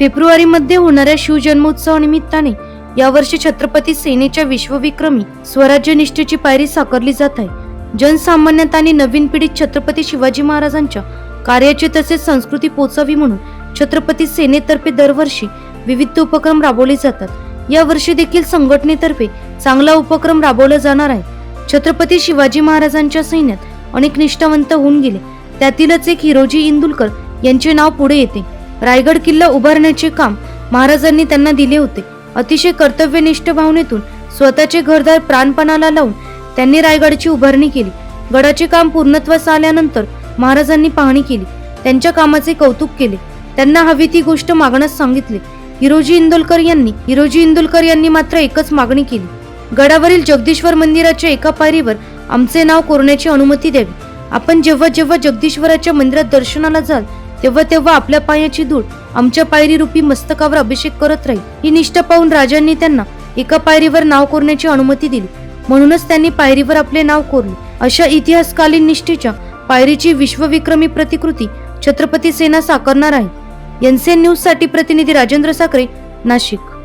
फेब्रुवारीमध्ये होणाऱ्या शिवजन्मोत्सवानिमित्ताने यावर्षी छत्रपती सेनेच्या विश्वविक्रमी स्वराज्य निष्ठेची पायरी साकारली जात आहे. जनसामान्यात आणि नवीन पिढीत छत्रपती शिवाजी महाराजांच्या कार्याची तसेच संस्कृती पोचावी म्हणून छत्रपती सेनेतर्फे दरवर्षी विविध उपक्रम राबवले जातात. यावर्षी देखील संघटनेतर्फे चांगला उपक्रम राबवला जाणार आहे. छत्रपती शिवाजी महाराजांच्या सैन्यात अनेक निष्ठावंत होऊन गेले. त्यातीलच एक हिरोजी इंदुलकर यांचे नाव पुढे येते. रायगड किल्ला उभारण्याचे काम महाराजांनी त्यांना दिले होते. अतिशय कर्तव्यनिष्ठ भावनेतून स्वतःचे घरदार प्राणपणाला लावून त्यांनी रायगडची उभारणी केली. गडाचे काम पूर्णत्वास आल्यानंतर महाराजांनी पाहणी केली. त्यांच्या कामाचे कौतुक केले. त्यांना हवी ती गोष्ट मागण्यास सांगितले. हिरोजी इंदोलकर यांनी हिरोजी इंदोलकर यांनी मात्र एकच मागणी केली. गडावरील जगदीश्वर मंदिराच्या एका पायरीवर आमचे नाव कोरण्याची अनुमती द्यावी. आपण जेव्हा जेव्हा जगदीश्वराच्या मंदिरात दर्शनाला जाल तेव्हा तेव्हा आपल्या पायाची धूळ आमच्या पायरी रूपी मस्तकावर अभिषेक करत राहील. ही निष्ठा पाहून राजांनी त्यांना एका पायरीवर नाव कोरण्याची अनुमती दिली. म्हणूनच त्यांनी पायरीवर आपले नाव कोरले. अशा इतिहासकालीन निष्ठेच्या पायरीची विश्वविक्रमी प्रतिकृती छत्रपती सेना साकारणार आहे. एनसीएन न्यूजसाठी प्रतिनिधी राजेंद्र साखरे नाशिक.